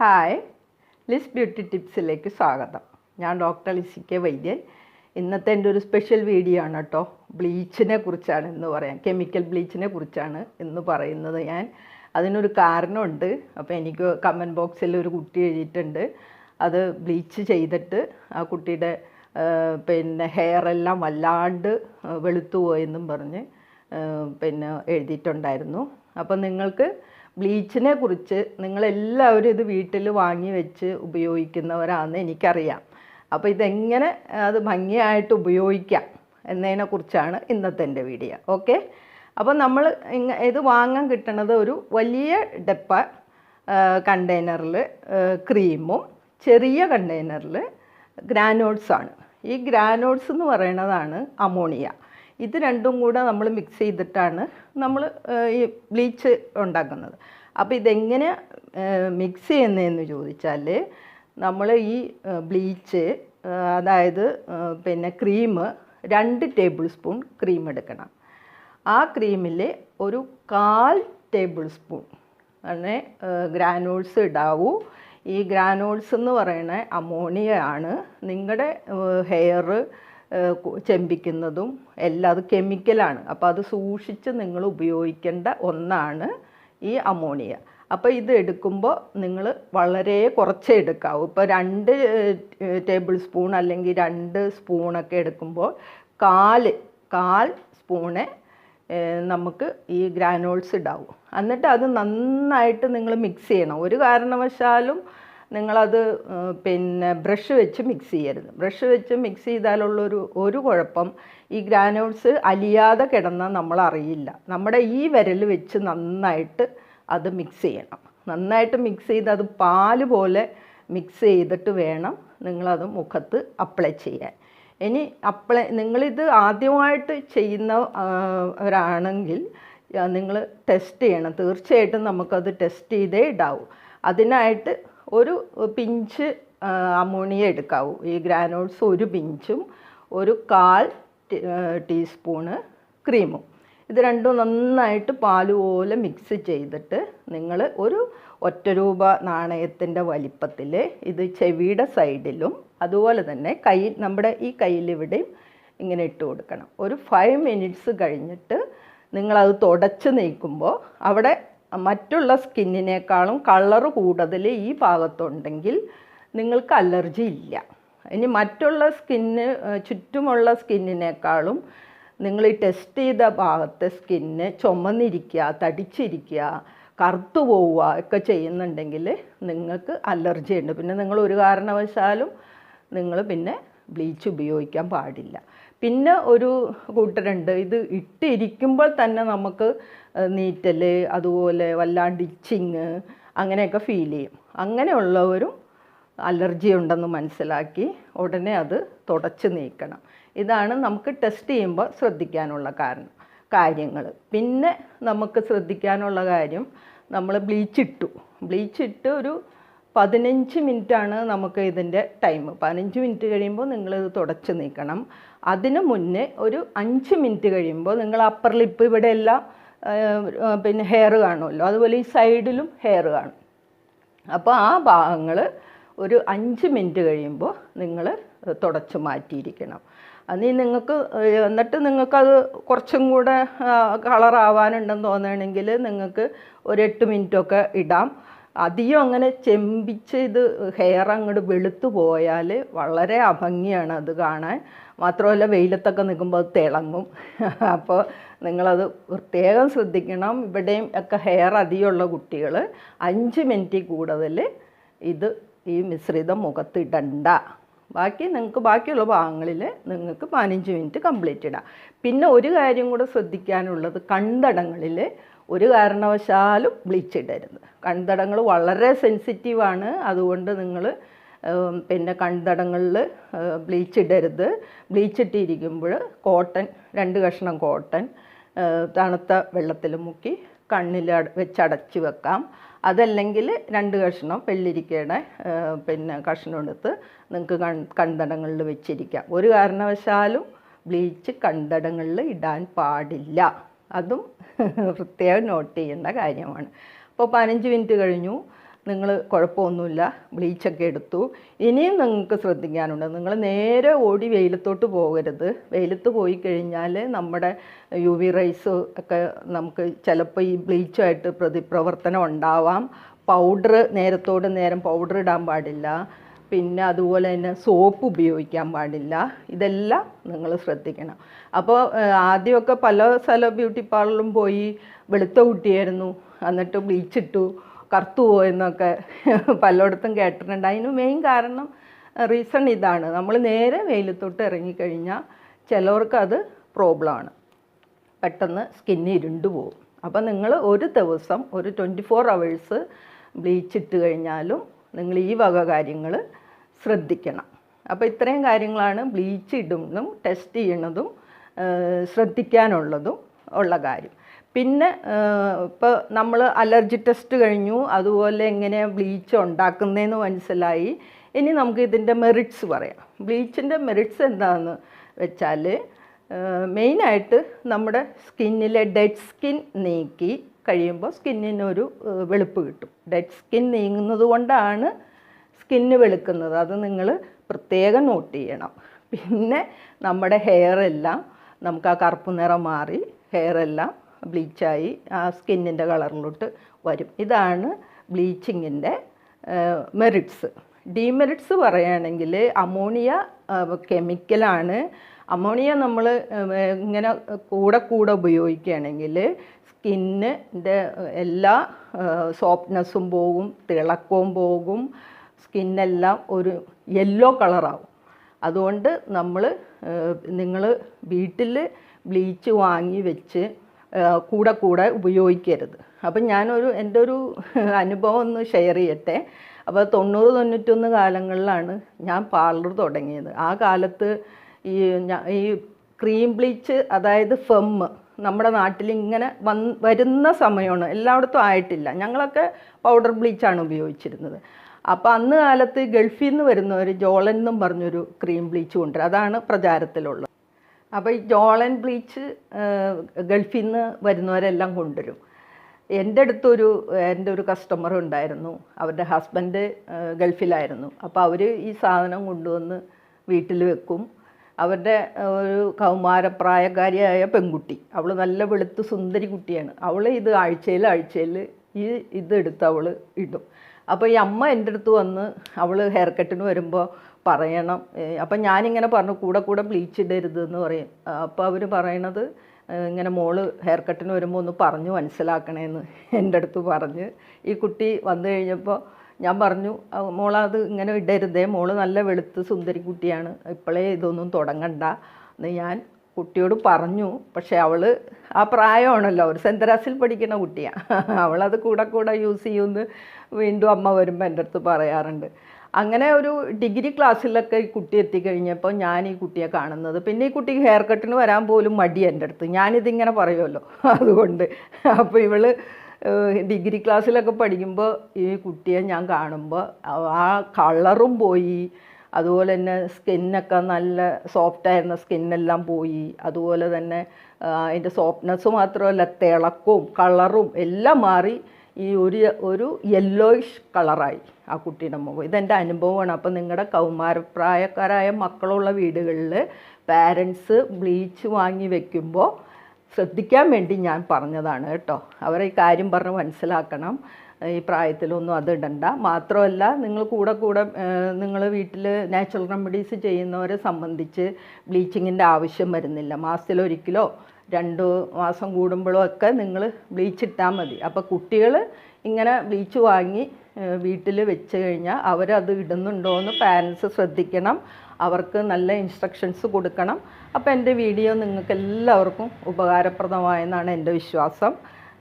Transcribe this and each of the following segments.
Hi Liz beauty ടിപ്സിലേക്ക് സ്വാഗതം. ഞാൻ doctor Lissy K വൈദ്യൻ. ഇന്നത്തെ എന്റെ ഒരു സ്പെഷ്യൽ വീഡിയോ ആണ് കേട്ടോ. ബ്ലീച്ചിനെ കുറിച്ചാണ് എന്ന് പറയാം കെമിക്കൽ ബ്ലീച്ചിനെ കുറിച്ചാണ് എന്ന് പറയുന്നത് ഞാൻ. അതിനൊരു കാരണമുണ്ട്. അപ്പോൾ എനിക്ക് കമന്റ് ബോക്സിൽ ഒരു കുട്ടി എഴുതിയിട്ടുണ്ട്. അത് ബ്ലീച്ച് ചെയ്തിട്ട് ആ കുട്ടിയുടെ പിന്നെ ഹെയർ എല്ലാം വല്ലാണ്ട് വെളുത്തു പോയെന്നും പറഞ്ഞ് പിന്നെ എഴുതിയിട്ടുണ്ടായിരുന്നു. അപ്പോൾ നിങ്ങൾക്ക് ബ്ലീച്ചിനെ കുറിച്ച് നിങ്ങളെല്ലാവരും ഇത് വീട്ടിൽ വാങ്ങി വെച്ച് ഉപയോഗിക്കുന്നവരാണെന്ന് എനിക്കറിയാം. അപ്പോൾ ഇതെങ്ങനെ അത് ഭംഗിയായിട്ട് ഉപയോഗിക്കാം എന്നതിനെക്കുറിച്ചാണ് ഇന്നത്തെ എന്റെ വീഡിയോ. ഓക്കെ? അപ്പോൾ നമ്മൾ ഇങ്ങ ഇത് വാങ്ങാൻ കിട്ടണത് ഒരു വലിയ ഡെപ്പ കണ്ടെയ്നറിൽ ക്രീമും ചെറിയ കണ്ടെയ്നറിൽ ഗ്രാനോട്ട്സാണ്. ഈ ഗ്രാനോട്ട്സ് എന്ന് പറയുന്നതാണ് അമോണിയ. ഇത് രണ്ടും കൂടെ നമ്മൾ മിക്സ് ചെയ്തിട്ടാണ് നമ്മൾ ഈ ബ്ലീച്ച് ഉണ്ടാക്കുന്നത്. അപ്പോൾ ഇതെങ്ങനെ മിക്സ് ചെയ്യുന്നതെന്ന് ചോദിച്ചാൽ നമ്മൾ ഈ ബ്ലീച്ച് അതായത് പിന്നെ ക്രീം രണ്ട് ടേബിൾ സ്പൂൺ ക്രീം എടുക്കണം. ആ ക്രീമിൽ ഒരു കാൽ ടേബിൾ സ്പൂൺ അങ്ങനെ ഗ്രാനോൾസ് ഇടാവൂ. ഈ ഗ്രാനോൾസ് എന്ന് പറയുന്ന അമോണിയ ആണ് നിങ്ങളുടെ ഹെയർ ചെമ്പിക്കുന്നതും എല്ലാം അത് കെമിക്കലാണ് അപ്പോൾ അത് സൂക്ഷിച്ച് നിങ്ങൾ ഉപയോഗിക്കേണ്ട ഒന്നാണ് ഈ അമോണിയ അപ്പോൾ ഇത് എടുക്കുമ്പോൾ നിങ്ങൾ വളരെ കുറച്ചേ എടുക്കാവൂ. ഇപ്പോൾ രണ്ട് ടേബിൾ സ്പൂൺ അല്ലെങ്കിൽ രണ്ട് സ്പൂണൊക്കെ എടുക്കുമ്പോൾ കാൽ കാൽ സ്പൂണെ നമുക്ക് ഈ ഗ്രാനോൾസ് ഇടാവും. എന്നിട്ട് അത് നന്നായിട്ട് നിങ്ങൾ മിക്സ് ചെയ്യണം. ഒരു കാരണവശാലും നിങ്ങളത് പിന്നെ ബ്രഷ് വെച്ച് മിക്സ് ചെയ്യരുത്. ബ്രഷ് വെച്ച് മിക്സ് ചെയ്താലുള്ളൊരു ഒരു കുഴപ്പം ഈ ഗ്രാനോൾസ് അലിയാതെ കിടന്നാൽ നമ്മൾ അറിയില്ല നമ്മുടെ ഈ വിരൽ വെച്ച് നന്നായിട്ട് അത് മിക്സ് ചെയ്യണം. നന്നായിട്ട് മിക്സ് ചെയ്ത് അത് പാൽ പോലെ മിക്സ് ചെയ്തിട്ട് വേണം നിങ്ങളത് മുഖത്ത് അപ്ലൈ ചെയ്യാൻ. ഇനി അപ്ലൈ നിങ്ങളിത് ആദ്യമായിട്ട് ചെയ്യുന്നവരാണെങ്കിൽ നിങ്ങൾ ടെസ്റ്റ് ചെയ്യണം. തീർച്ചയായിട്ടും നമുക്കത് ടെസ്റ്റ് ചെയ്തേ ഇടാവൂ. അതിനായിട്ട് ഒരു പിഞ്ച് അമോണിയ എടുക്കാവൂ. ഈ ഗ്രാനോൾസ് ഒരു പിഞ്ചും ഒരു കാൽ ടീസ്പൂണ് ക്രീമും. ഇത് രണ്ടും നന്നായിട്ട് പാൽ പോലെ മിക്സ് ചെയ്തിട്ട് നിങ്ങൾ ഒരു ഒറ്റ രൂപ നാണയത്തിന്റെ വലിപ്പത്തിൽ ഇത് ചെവിയുടെ സൈഡിലും അതുപോലെ തന്നെ കൈ നമ്മുടെ ഈ കയ്യിലിവിടെയും ഇങ്ങനെ ഇട്ട് കൊടുക്കണം. ഒരു ഫൈവ് മിനിറ്റ്സ് കഴിഞ്ഞിട്ട് നിങ്ങളത് തുടച്ച് നീക്കുമ്പോൾ അവിടെ മറ്റുള്ള സ്കിന്നിനേക്കാളും കളർ കൂടുതൽ ഈ ഭാഗത്തുണ്ടെങ്കിൽ നിങ്ങൾക്ക് അലർജി ഇല്ല. ഇനി മറ്റുള്ള സ്കിന്ന് ചുറ്റുമുള്ള സ്കിന്നിനേക്കാളും നിങ്ങൾ ഈ ടെസ്റ്റ് ചെയ്ത ഭാഗത്തെ സ്കിന്ന് ചുമന്നിരിക്കുക തടിച്ചിരിക്കുക കറുത്തു പോവുക ഒക്കെ ചെയ്യുന്നുണ്ടെങ്കിൽ നിങ്ങൾക്ക് അലർജി ഉണ്ട്. പിന്നെ നിങ്ങൾ ഒരു കാരണവശാലും നിങ്ങൾ പിന്നെ ബ്ലീച്ച് ഉപയോഗിക്കാൻ പാടില്ല. പിന്നെ ഒരു കൂട്ടരുണ്ട്. ഇത് ഇട്ടിരിക്കുമ്പോൾ തന്നെ നമുക്ക് നീറ്റൽ അതുപോലെ വല്ലാണ്ട് ഇച്ചിങ് അങ്ങനെയൊക്കെ ഫീൽ ചെയ്യും. അങ്ങനെയുള്ളവരും അലർജി ഉണ്ടെന്ന് മനസ്സിലാക്കി ഉടനെ അത് തുടച്ച് നീക്കണം. ഇതാണ് നമുക്ക് ടെസ്റ്റ് ചെയ്യുമ്പോൾ ശ്രദ്ധിക്കാനുള്ള കാരണം കാര്യങ്ങൾ പിന്നെ നമുക്ക് ശ്രദ്ധിക്കാനുള്ള കാര്യം നമ്മൾ ബ്ലീച്ചിട്ടു. ബ്ലീച്ചിട്ട് ഒരു പതിനഞ്ച് മിനിറ്റാണ് നമുക്ക് ഇതിന്റെ ടൈം. പതിനഞ്ച് മിനിറ്റ് കഴിയുമ്പോൾ നിങ്ങളിത് തുടച്ച് നീക്കണം. അതിന് മുന്നേ ഒരു അഞ്ച് മിനിറ്റ് കഴിയുമ്പോൾ നിങ്ങൾ അപ്പർ ലിപ്പ് ഇവിടെ എല്ലാം പിന്നെ ഹെയർ കാണുമല്ലോ. അതുപോലെ ഈ സൈഡിലും ഹെയർ കാണും. അപ്പോൾ ആ ഭാഗങ്ങൾ ഒരു അഞ്ച് മിനിറ്റ് കഴിയുമ്പോൾ നിങ്ങൾ തുടച്ച് മാറ്റിയിരിക്കണം. അന്നീ നിങ്ങൾക്ക് എന്നിട്ട് നിങ്ങൾക്കത് കുറച്ചും കൂടെ കളറാവാനുണ്ടെന്ന് തോന്നുകയാണെങ്കിൽ നിങ്ങൾക്ക് ഒരു എട്ട് മിനിറ്റൊക്കെ ഇടാം. അധികം അങ്ങനെ ചെമ്പിച്ച് ഇത് ഹെയർ അങ്ങോട്ട് വെളുത്തു പോയാൽ വളരെ അഭംഗിയാണ് അത് കാണാൻ. മാത്രമല്ല വെയിലത്തൊക്കെ നിൽക്കുമ്പോൾ അത് തിളങ്ങും. അപ്പോൾ നിങ്ങളത് പ്രത്യേകം ശ്രദ്ധിക്കണം. ഇവിടെയും ഒക്കെ ഹെയർ അധികമുള്ള കുട്ടികൾ അഞ്ച് മിനിറ്റിൽ കൂടുതൽ ഇത് ഈ മിശ്രിതം മുഖത്ത് ഇടണ്ട ബാക്കി നിങ്ങൾക്ക് ബാക്കിയുള്ള ഭാഗങ്ങളിൽ നിങ്ങൾക്ക് പതിനഞ്ച് മിനിറ്റ് കംപ്ലീറ്റ് ഇടാം. പിന്നെ ഒരു കാര്യം കൂടെ ശ്രദ്ധിക്കാനുള്ളത് കൺതടങ്ങളിൽ ഒരു കാരണവശാലും ബ്ലീച്ച് ഇടരുത് കൺതടങ്ങൾ വളരെ സെൻസിറ്റീവാണ്. അതുകൊണ്ട് നിങ്ങൾ പിന്നെ കൺതടങ്ങളിൽ ബ്ലീച്ച് ഇടരുത് ബ്ലീച്ച് ഇട്ടിരിക്കുമ്പോൾ കോട്ടൺ രണ്ട് കഷ്ണം കോട്ടൺ തണുത്ത വെള്ളത്തിൽ മുക്കി കണ്ണിൽ വെച്ചടച്ച് വെക്കാം. അതല്ലെങ്കിൽ രണ്ട് കഷ്ണം വെള്ളിരിക്കയുടെ പിന്നെ കഷ്ണം എടുത്ത് നിങ്ങൾക്ക് കൺ കൺതടങ്ങളിൽ വെച്ചിരിക്കാം. ഒരു കാരണവശാലും ബ്ലീച്ച് കൺതടങ്ങളിൽ ഇടാൻ പാടില്ല. അതും പ്രത്യേകം നോട്ട് ചെയ്യേണ്ട കാര്യമാണ്. അപ്പോൾ പതിനഞ്ച് മിനിറ്റ് കഴിഞ്ഞു. നിങ്ങൾ കുഴപ്പമൊന്നുമില്ല. ബ്ലീച്ചൊക്കെ എടുത്തു. ഇനിയും നിങ്ങൾക്ക് ശ്രദ്ധിക്കാനുണ്ട്. നിങ്ങൾ നേരെ ഓടി വെയിലത്തോട്ട് പോകരുത്. വെയിലത്ത് പോയി കഴിഞ്ഞാൽ നമ്മുടെ യു വി റൈസ് ഒക്കെ നമുക്ക് ചിലപ്പോൾ ഈ ബ്ലീച്ചുമായിട്ട് പ്രതിപ്രവർത്തനം ഉണ്ടാവാം. പൗഡർ നേരത്തോട് നേരം പൗഡർ ഇടാൻ പാടില്ല. പിന്നെ അതുപോലെ തന്നെ സോപ്പ് ഉപയോഗിക്കാൻ പാടില്ല. ഇതെല്ലാം നിങ്ങൾ ശ്രദ്ധിക്കണം. അപ്പോൾ ആദ്യമൊക്കെ പല സ്ഥല ബ്യൂട്ടി പാർലറിലും പോയി വെളുത്ത കുട്ടിയായിരുന്നു. എന്നിട്ട് ബ്ലീച്ചിട്ടു കറുത്തു പോയെന്നൊക്കെ പലയിടത്തും കേട്ടിട്ടുണ്ട്. അതിന് മെയിൻ കാരണം റീസൺ ഇതാണ്. നമ്മൾ നേരെ വെയിലത്തോട്ട് ഇറങ്ങിക്കഴിഞ്ഞാൽ ചിലവർക്ക് അത് പ്രോബ്ലമാണ് പെട്ടെന്ന് സ്കിന്ന് ഇരുണ്ടു പോകും. അപ്പോൾ നിങ്ങൾ ഒരു ദിവസം ഒരു ട്വന്റി ഫോർ അവേഴ്സ് ബ്ലീച്ചിട്ട് കഴിഞ്ഞാലും നിങ്ങൾ ഈ വക കാര്യങ്ങൾ ശ്രദ്ധിക്കണം. അപ്പോൾ ഇത്രയും കാര്യങ്ങളാണ് ബ്ലീച്ച് ഇടുന്നതും ടെസ്റ്റ് ചെയ്യണതും ശ്രദ്ധിക്കാനുള്ളതും ഉള്ള കാര്യം. പിന്നെ ഇപ്പോൾ നമ്മൾ അലർജി ടെസ്റ്റ് കഴിഞ്ഞു അതുപോലെ എങ്ങനെ ബ്ലീച്ച് ഉണ്ടാക്കുന്നതെന്ന് മനസ്സിലായി. ഇനി നമുക്ക് ഇതിന്റെ മെറിറ്റ്സ് പറയാം. ബ്ലീച്ചിന്റെ മെറിറ്റ്സ് എന്താണെന്ന് വെച്ചാൽ മെയിനായിട്ട് നമ്മുടെ സ്കിന്നിലെ ഡെഡ് സ്കിൻ നീക്കി കഴിയുമ്പോൾ സ്കിന്നിനൊരു വെളുപ്പ് കിട്ടും. ഡെഡ് സ്കിൻ നീങ്ങുന്നത് കൊണ്ടാണ് സ്കിന്ന് വെളുക്കുന്നത്. അത് നിങ്ങൾ പ്രത്യേകം നോട്ട് ചെയ്യണം. പിന്നെ നമ്മുടെ ഹെയർ എല്ലാം നമുക്ക് ആ കറുപ്പ് നിറം മാറി ഹെയർ എല്ലാം ബ്ലീച്ചായി ആ സ്കിന്നിന്റെ കളറിലോട്ട് വരും. ഇതാണ് ബ്ലീച്ചിങ്ങിന്റെ മെറിറ്റ്സ്. ഡീമെറിറ്റ്സ് പറയുകയാണെങ്കിൽ അമോണിയ കെമിക്കലാണ്. അമോണിയ നമ്മൾ ഇങ്ങനെ കൂടെ കൂടെ ഉപയോഗിക്കുകയാണെങ്കിൽ സ്കിന്നിന്റെ എല്ലാ സോഫ്റ്റ്നെസ്സും പോകും തിളക്കവും പോകും സ്കിന്നെല്ലാം ഒരു യെല്ലോ കളറാവും. അതുകൊണ്ട് നമ്മൾ നിങ്ങൾ വീട്ടിൽ ബ്ലീച്ച് വാങ്ങി വെച്ച് കൂടെ കൂടെ ഉപയോഗിക്കരുത്. അപ്പം ഞാനൊരു എന്റെ ഒരു അനുഭവം ഒന്ന് ഷെയർ ചെയ്യട്ടെ. അപ്പോൾ തൊണ്ണൂറ് തൊണ്ണൂറ്റൊന്ന് കാലങ്ങളിലാണ് ഞാൻ പാർലർ തുടങ്ങിയത്. ആ കാലത്ത് ഈ ഈ ക്രീം ബ്ലീച്ച് അതായത് ഫെമ്മ് നമ്മുടെ നാട്ടിൽ ഇങ്ങനെ വന്ന് വരുന്ന സമയമാണ്. എല്ലായിടത്തും ആയിട്ടില്ല. ഞങ്ങളൊക്കെ പൗഡർ ബ്ലീച്ചാണ് ഉപയോഗിച്ചിരുന്നത്. അപ്പോൾ അന്ന് കാലത്ത് ഗൾഫിൽ നിന്ന് വരുന്നവർ ജോളൻ എന്നും പറഞ്ഞൊരു ക്രീം ബ്ലീച്ച് കൊണ്ടുവരും അതാണ് പ്രചാരത്തിലുള്ളത്. അപ്പോൾ ഈ ജോളൻ ബ്ലീച്ച് ഗൾഫിൽ നിന്ന് വരുന്നവരെല്ലാം കൊണ്ടുവരും. എന്റെ അടുത്തൊരു എന്റെ ഒരു കസ്റ്റമർ ഉണ്ടായിരുന്നു. അവരുടെ ഹസ്ബൻഡ് ഗൾഫിലായിരുന്നു. അപ്പോൾ അവർ ഈ സാധനം കൊണ്ടുവന്ന് വീട്ടിൽ വെക്കും. അവരുടെ ഒരു കൗമാരപ്രായക്കാരിയായ പെൺകുട്ടി. അവൾ നല്ല വെളുത്ത് സുന്ദരി കുട്ടിയാണ്. അവൾ ഇത് ആഴ്ചയിൽ ആഴ്ചയിൽ ഈ ഇതെടുത്ത് അവൾ ഇടും. അപ്പോൾ ഈ അമ്മ എന്റെ അടുത്ത് വന്ന് അവൾ ഹെയർ കട്ടിന് വരുമ്പോൾ പറയണം. അപ്പം ഞാനിങ്ങനെ പറഞ്ഞു കൂടെ കൂടെ ബ്ലീച്ച് ഇടരുത് എന്ന് പറയും. അപ്പോൾ അവർ പറയണത് ഇങ്ങനെ മോൾ ഹെയർ കട്ടിന് വരുമ്പോൾ ഒന്ന് പറഞ്ഞു മനസ്സിലാക്കണേന്ന് എന്റെ അടുത്ത് പറഞ്ഞ്. ഈ കുട്ടി വന്നു കഴിഞ്ഞപ്പോൾ ഞാൻ പറഞ്ഞു "ആ, മോളത് ഇങ്ങനെ ഇടരുതേ. മോൾ നല്ല വെളുത്ത് സുന്ദരി കുട്ടിയാണ്. ഇപ്പോഴേ ഇതൊന്നും തുടങ്ങണ്ട. എന്ന് ഞാൻ കുട്ടിയോട് പറഞ്ഞു. പക്ഷേ അവൾ ആ പ്രായമാണല്ലോ. ഒരു സെന്തരാസിൽ പഠിക്കുന്ന കുട്ടിയാണ് അവളത് കൂടെ കൂടെ യൂസ് ചെയ്യുമെന്ന് വീണ്ടും അമ്മ വരുമ്പോൾ എന്റെ അടുത്ത് പറയാറുണ്ട്. അങ്ങനെ ഒരു ഡിഗ്രി ക്ലാസ്സിലൊക്കെ ഈ കുട്ടി എത്തിക്കഴിഞ്ഞപ്പോൾ ഞാൻ ഈ കുട്ടിയെ കാണുന്നത്. പിന്നെ ഈ കുട്ടി ഹെയർ കട്ടിന് വരാൻ പോലും മടി എന്റെ അടുത്ത്. ഞാനിതിങ്ങനെ പറയുമല്ലോ. അതുകൊണ്ട് അപ്പോൾ ഇവൾ ഡിഗ്രി ക്ലാസ്സിലൊക്കെ പഠിക്കുമ്പോൾ ഈ കുട്ടിയെ ഞാൻ കാണുമ്പോൾ ആ കളറും പോയി. അതുപോലെ തന്നെ സ്കിന്നൊക്കെ നല്ല സോഫ്റ്റ് ആയിരുന്ന സ്കിന്നെല്ലാം പോയി. അതുപോലെ തന്നെ അതിന്റെ സോഫ്റ്റ്നെസ് മാത്രമല്ല തിളക്കവും കളറും എല്ലാം മാറി ഈ ഒരു ഒരു യെല്ലോയിഷ് കളറായി ആ കുട്ടിയുടെ മുഖം. ഇതെന്റെ അനുഭവമാണ്. അപ്പോൾ നിങ്ങളുടെ കൗമാരപ്രായക്കാരായ മക്കളുള്ള വീടുകളിൽ പാരൻസ് ബ്ലീച്ച് വാങ്ങി വെക്കുമ്പോൾ ശ്രദ്ധിക്കാൻ വേണ്ടി ഞാൻ പറഞ്ഞതാണ് കേട്ടോ. അവരെ ഈ കാര്യം പറഞ്ഞ് മനസ്സിലാക്കണം. ഈ പ്രായത്തിലൊന്നും അത് ഇടണ്ട. മാത്രമല്ല നിങ്ങൾ കൂടെ കൂടെ നിങ്ങൾ വീട്ടിൽ നാച്ചുറൽ റെമഡീസ് ചെയ്യുന്നവരെ സംബന്ധിച്ച് ബ്ലീച്ചിങ്ങിന്റെ ആവശ്യം വരുന്നില്ല. മാസത്തിലൊരിക്കലോ രണ്ട് മാസം കൂടുമ്പോഴോ ഒക്കെ നിങ്ങൾ ബ്ലീച്ച് ഇട്ടാൽ മതി. അപ്പോൾ കുട്ടികൾ ഇങ്ങനെ ബ്ലീച്ച് വാങ്ങി വീട്ടിൽ വെച്ച് കഴിഞ്ഞാൽ അവരത് ഇടുന്നുണ്ടോ എന്ന് പാരൻസ് ശ്രദ്ധിക്കണം. അവർക്ക് നല്ല ഇൻസ്ട്രക്ഷൻസ് കൊടുക്കണം. അപ്പോൾ എന്റെ വീഡിയോ നിങ്ങൾക്ക് എല്ലാവർക്കും ഉപകാരപ്രദമായെന്നാണ് എന്റെ വിശ്വാസം.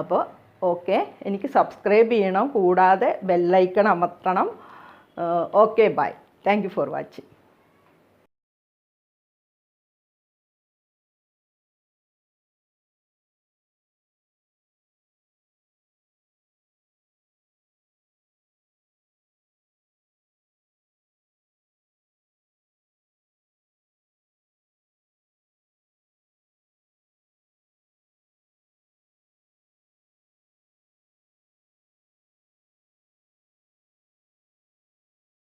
അപ്പോൾ ഓക്കെ എനിക്ക് സബ്സ്ക്രൈബ് ചെയ്യണം കൂടാതെ bell icon അമർത്തണം. Okay bye thank for watching